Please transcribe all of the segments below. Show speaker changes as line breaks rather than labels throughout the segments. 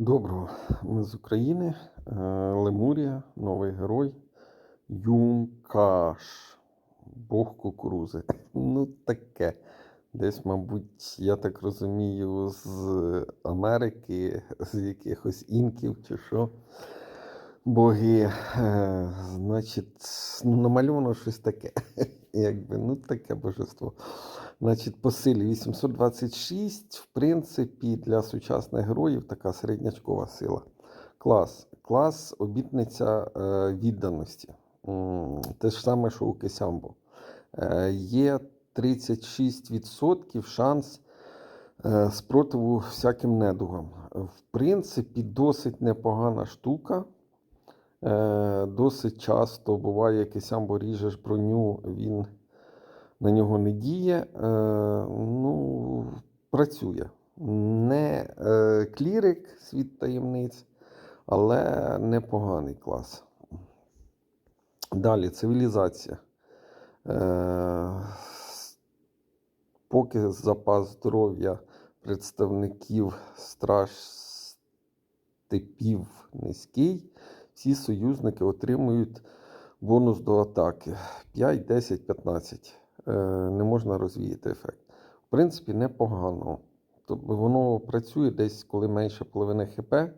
Доброго, ми з України, е, Лемурія, новий герой, Юнкаш, Бог кукурузи. Ну, таке. Десь, мабуть, я так розумію, з Америки, з якихось інків чи що. Боги. Е, Значить, ну, намальовано щось таке. Якби, ну, таке божество. Значить, по силі 826, в принципі, для сучасних героїв така середнячкова сила. Клас. Клас обітниця е, відданості. Те ж саме, що у Кесямбо. Е, є 36% шанс е, спротиву всяким недугам. В принципі, досить непогана штука. Досить часто буває, Кесямбо ріжеш броню, він на нього не діє. Е, ну, працює. Не е, клірик світ таємниць, але непоганий клас. Далі цивілізація. Е, поки запас здоров'я представників страж степів низький, всі союзники отримують бонус до атаки 5, 10, 15. Е, не можна розвіяти ефект. В принципі, непогано. Тобто воно працює десь, коли менше половини ХП. Е,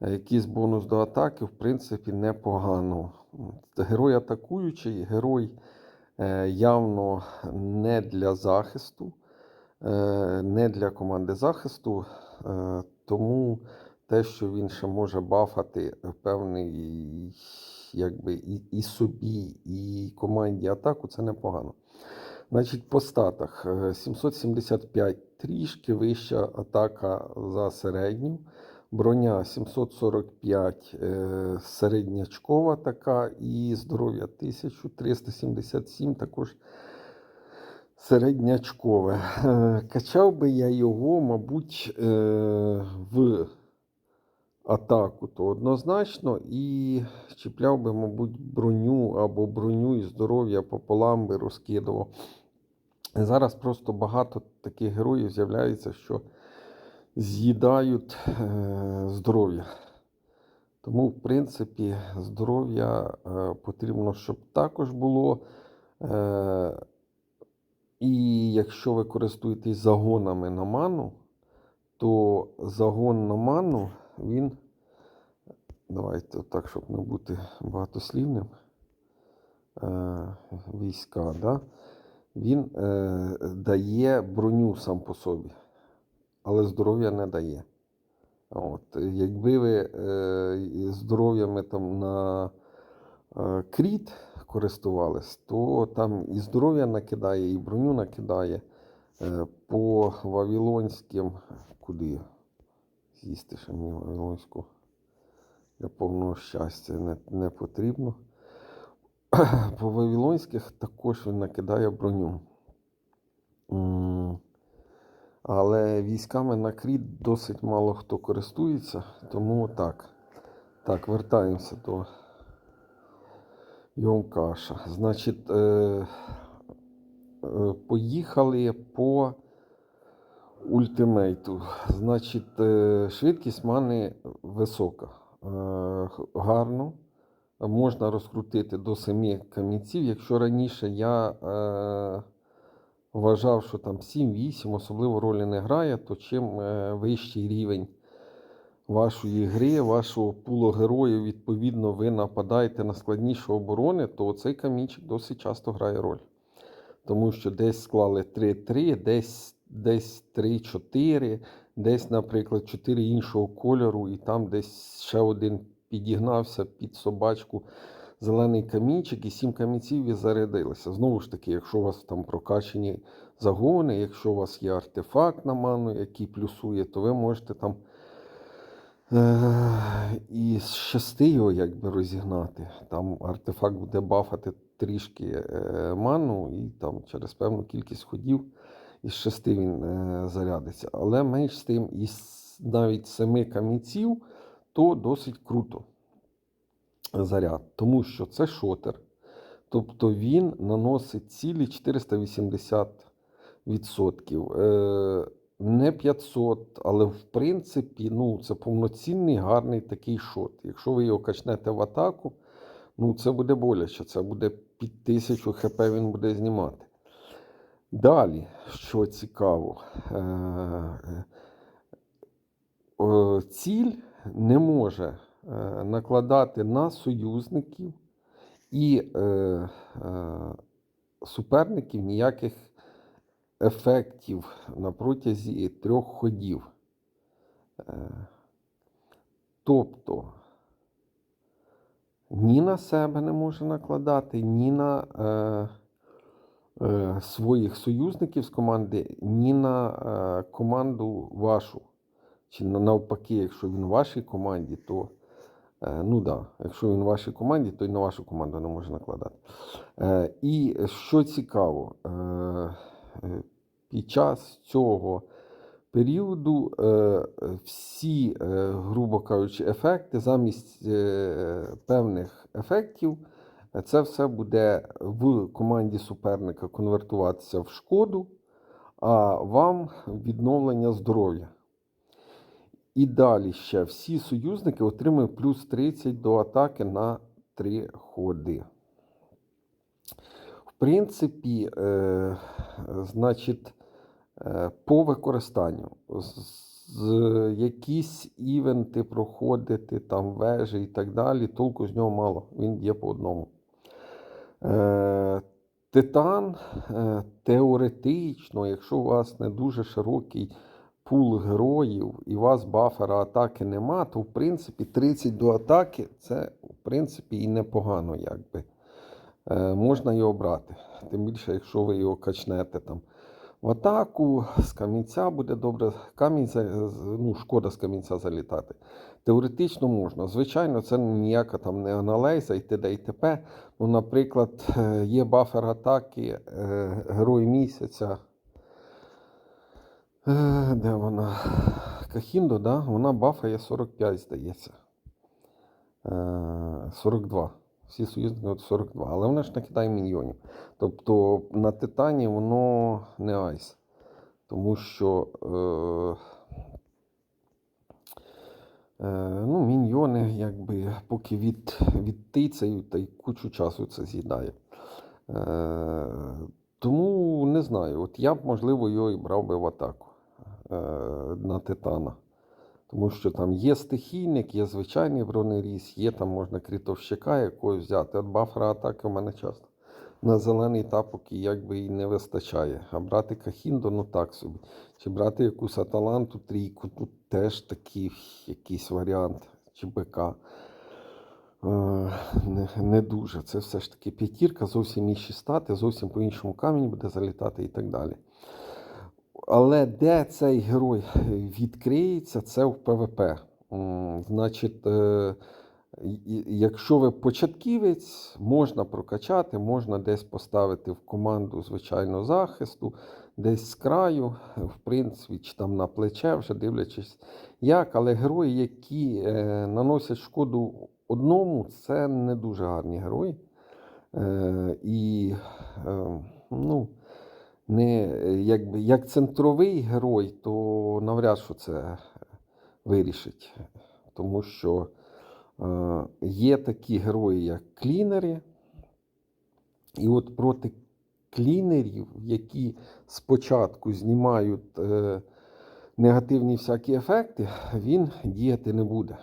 Якийсь бонус до атаки, в принципі, непогано. Герой атакуючий, герой е, явно не для захисту, не для команди захисту. Тому те, що він ще може бафати певний якби, і, і собі, і команді атаку, це непогано. Значить, по статах е, 775 трішки вища атака за середню. Броня 745 е, середнячкова така, і здоров'я 1377 також середнячкове. Е, Качав би я його, мабуть, е, в атаку, то однозначно, і чіпляв би, мабуть, броню або броню і здоров'я пополам би розкидував. Зараз просто багато таких героїв з'являється, що з'їдають е, здоров'я. Тому, в принципі, здоров'я е, потрібно, щоб також було. Е, і якщо ви користуєтесь загонами на ману, то загон на ману, він. Давайте так, щоб не бути багатослівним. Е, війська, да? він е, дає броню сам по собі, але здоров'я не дає. От, якби ви е, здоров'ями там на кріт користувались, то там і здоров'я накидає, і броню накидає. По вавилонським, куди з'їсти ще мені вавилонську для повного щастя не, не потрібно. По вавилонських також він накидає броню. Але військами на кріт досить мало хто користується, тому так. Так, вертаємося до Йомкаша. Значить, е, е, поїхали по ультимейту. Значить, е, швидкість мани висока. Е, гарно. Можна розкрутити до 7 камінців. Якщо раніше я е, вважав, що там 7-8 особливо ролі не грає, то чим вищий рівень вашої гри, вашого пулу героїв, відповідно, ви нападаєте на складніші оборони, то цей камінчик досить часто грає роль. Тому що десь склали 3-3, десь, десь 3-4, десь, наприклад, 4 іншого кольору, і там десь ще один підігнався під собачку зелений камінчик, і 7 камінців і зарядилися. Знову ж таки, якщо у вас там прокачені загони, якщо у вас є артефакт на ману, який плюсує, то ви можете там е- і з шести його якби розігнати. Там артефакт буде бафати трішки е- ману, і там через певну кількість ходів із шести він е- зарядиться. Але менш з тим, із навіть семи камінців, то досить круто заряд, тому що це шотер. Тобто він наносить цілі 480%. Е, не 500, але в принципі, ну, це повноцінний гарний такий шот. Якщо ви його качнете в атаку, ну це буде боляче, це буде під 1000 хп він буде знімати. Далі, що цікаво, е, е, ціль не може е, накладати на союзників і суперників ніяких ефектів на протязі трьох ходів. Тобто ні на себе не може накладати, ні на своїх союзників з команди, ні на е, команду вашу. Чи навпаки, якщо він в вашій команді, то е, ну да, якщо він в вашій команді, то й на вашу команду не може накладати. Е, і що цікаво, е, е, під час цього періоду е, всі, е, грубо кажучи, ефекти замість е, певних ефектів, е, це все буде в команді суперника конвертуватися в шкоду, а вам відновлення здоров'я. І далі ще всі союзники отримують плюс 30 до атаки на 3 ходи. В принципі, е, значить, е, по використанню з- якісь івенти проходити, там вежі і так далі, толку з нього мало. Він б'є по одному. Е, Титан е, теоретично, якщо у вас не дуже широкий пул героїв і у вас бафера атаки нема, то в принципі 30 до атаки це в принципі і непогано, якби. Е, можна його брати. Тим більше, якщо ви його качнете там в атаку, з камінця буде добре. Камінь, ну, шкода з камінця залітати. Теоретично можна. Звичайно, це ніяка там не аналейза і т.д. і т.п. Ну, наприклад, е, є бафер атаки, е, герой місяця. Е, Де вона? Кахіндо, да? вона бафає 45, здається. Е, 42. Всі союзники от 42. Але вона ж накидає міньйонів. Тобто на Титані воно не айс. Тому що е, ну, міньйони, якби, поки від, відтицяють, та й кучу часу це з'їдає. Е, тому не знаю. От я б, можливо, його і брав би в атаку е, на Титана. Тому що там є стихійник, є звичайний бронеріз, є там можна крітовщика якогось взяти. От бафера атаки в мене часто. На зелений тапок і якби і не вистачає. А брати Кахіндо, ну так собі. Чи брати якусь Аталанту трійку, тут теж такий якийсь варіант. Чи БК. Е, не, не дуже. Це все ж таки п'ятірка, зовсім інші стати, зовсім по іншому камінь буде залітати і так далі. Але де цей герой відкриється, це в ПВП. Значить, е, якщо ви початківець, можна прокачати, можна десь поставити в команду звичайно захисту, десь з краю, в принципі, чи там на плече, вже дивлячись як. Але герої, які е, наносять шкоду одному, це не дуже гарні герої. Е, і е, ну, не якби як центровий герой, то навряд що це вирішить. Тому що є такі герої, як клінери, і от проти клінерів, які спочатку знімають е, негативні всякі ефекти, він діяти не буде.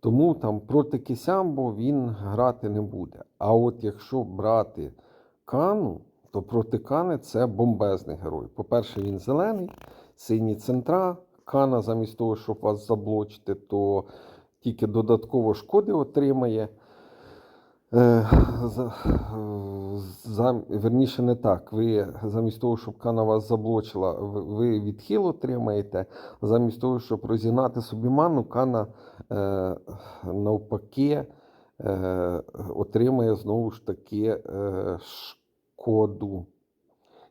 Тому там проти Кисямбо він грати не буде. А от якщо брати Кану, то проти Кани це бомбезний герой. По-перше, він зелений, сині центра. Кана, замість того, щоб вас заблочити, то тільки додатково шкоди отримає. Е, верніше, не так. Ви замість того, щоб Кана вас заблочила, ви, відхил отримаєте. Замість того, щоб розігнати собі ману, Кана е, навпаки е, отримає знову ж таки шкоду.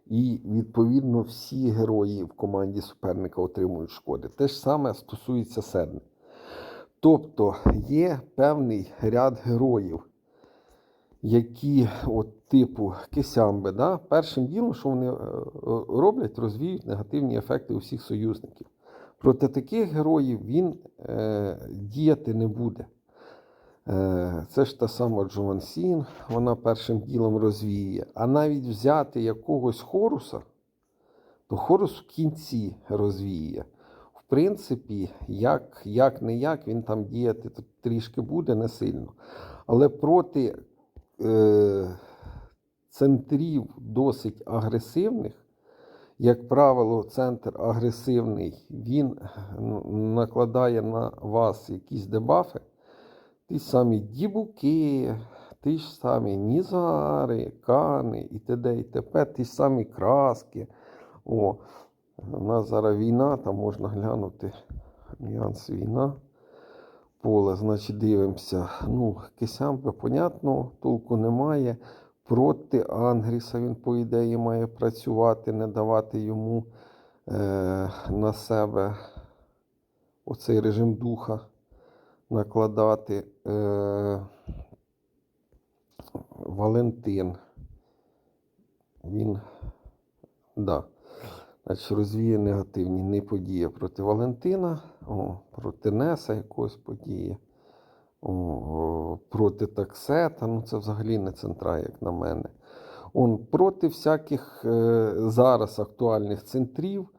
І, відповідно, всі герої в команді суперника отримують шкоди. Те ж саме стосується Седни. Тобто є певний ряд героїв, які от типу кисямби, да, першим ділом, що вони е, роблять, розвіють негативні ефекти у всіх союзників. Проти таких героїв він е, діяти не буде. Е, Це ж та сама Джован Сін, вона першим ділом розвіює. А навіть взяти якогось Хоруса, то Хорус в кінці розвіює. Принципі, як, як не як, він там діяти трішки буде, не сильно. Але проти е, центрів досить агресивних, як правило, центр агресивний, він накладає на вас якісь дебафи. Ті самі дібуки, ті ж самі нізари, кани і т.д. і т.п., ті ж самі краски. О, у нас зараз війна, там можна глянути альянс війна. Поле, значить, дивимося. Ну, Кисямпи, понятно, толку немає. Проти Ангріса він, по ідеї, має працювати, не давати йому е, на себе оцей режим духа накладати. Е, Валентин. Він, да. Значить, розвіє негативні не подія проти Валентина, о, проти Неса якогось подія, о, проти таксета. Ну, це взагалі не центра, як на мене. Он, проти всяких е, зараз актуальних центрів,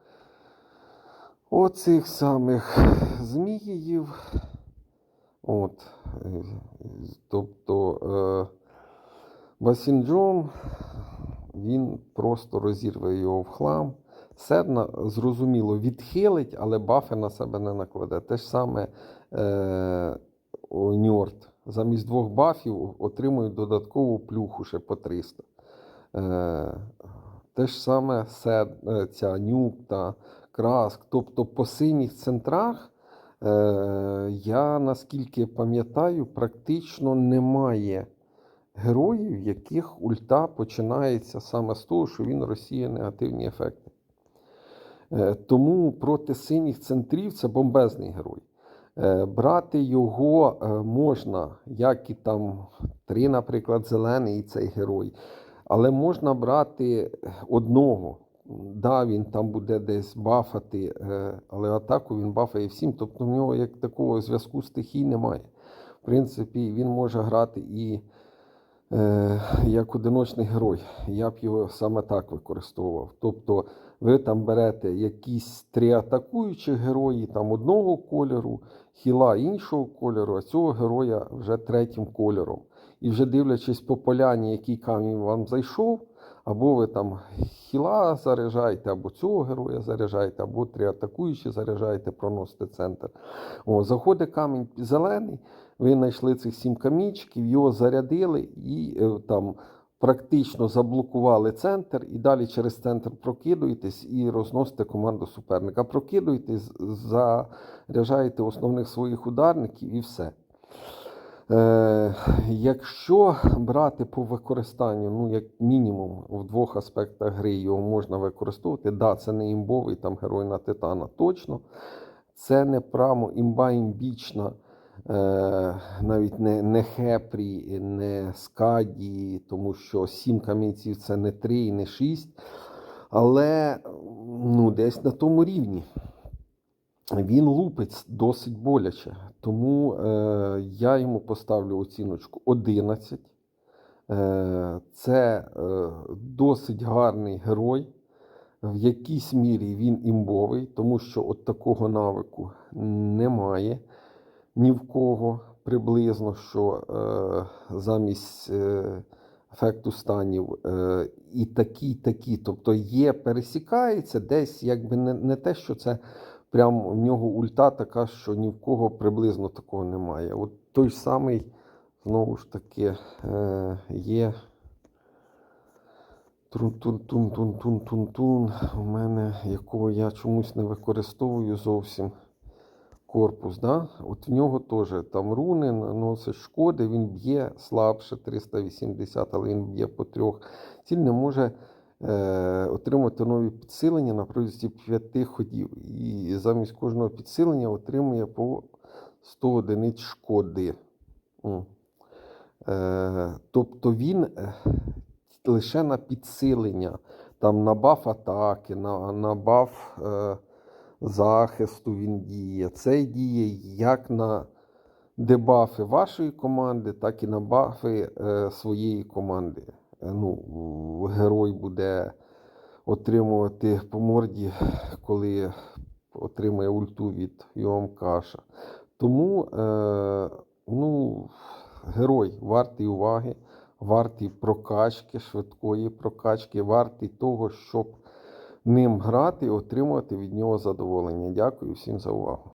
оцих самих Зміїв. От, е, тобто е, Басінджом, він просто розірве його в хлам. Серна, зрозуміло, відхилить, але бафи на себе не накладе. Те ж саме е, Ньорд. Замість двох бафів отримує додаткову плюху ще по 300. Е, те ж саме сед, е, ця нюк та краск. Тобто по синіх центрах, е, я наскільки пам'ятаю, практично немає героїв, яких ульта починається саме з того, що він розсіє негативні ефекти. Е, Тому проти синіх центрів це бомбезний герой. Е, Брати його е, можна, як і там три, наприклад, зелений цей герой. Але можна брати одного. Да, він там буде десь бафати, але атаку він бафає всім. Тобто в нього як такого зв'язку стихій немає. В принципі, він може грати і як одиночний герой. Я б його саме так використовував. Тобто ви там берете якісь три атакуючі герої там одного кольору, хіла іншого кольору, а цього героя вже третім кольором. І вже дивлячись по поляні, який камінь вам зайшов, або ви там хіла заряджаєте, або цього героя заряджаєте, або три атакуючі заряджаєте, проносите центр. О, заходить камінь зелений, ви знайшли цих сім камінчиків, його зарядили і е, там практично заблокували центр, і далі через центр прокидуєтесь і розносите команду суперника. Прокидуєтесь, заряджаєте основних своїх ударників і все. Е, якщо брати по використанню, ну, як мінімум, в двох аспектах гри його можна використовувати, да, це не імбовий там герой на титана, точно. Це не прамо імба імбічна, навіть не, не хепрі, не скаді, тому що сім камінців це не три і не шість. Але ну, десь на тому рівні він лупить досить боляче. Тому е, я йому поставлю оціночку 11. Е, це е, досить гарний герой. В якійсь мірі він імбовий, тому що от такого навику немає ні в кого приблизно, що е, замість е, ефекту станів е, і такі, такі. Тобто є, пересікається десь, якби не, не те, що це прям в нього ульта така, що ні в кого приблизно такого немає. От той самий, знову ж таки, е, є. Трун-тун-тун-тун-тун-тун-тун. У мене, якого я чомусь не використовую зовсім корпус. Да? От в нього теж там руни наносить шкоди, він б'є слабше 380, але він б'є по трьох. Ціль не може е, отримати нові підсилення на протязі п'яти ходів. І замість кожного підсилення отримує по 100 одиниць шкоди. Е, тобто він е, лише на підсилення, там на баф атаки, на, на баф е, захисту він діє. Це діє як на дебафи вашої команди, так і на бафи е, своєї команди. Е, Ну, герой буде отримувати по морді, коли отримає ульту від Йоамкаша. Тому е, ну, герой вартий уваги, вартий прокачки, швидкої прокачки, вартий того, щоб ним грати і отримувати від нього задоволення. Дякую всім за увагу.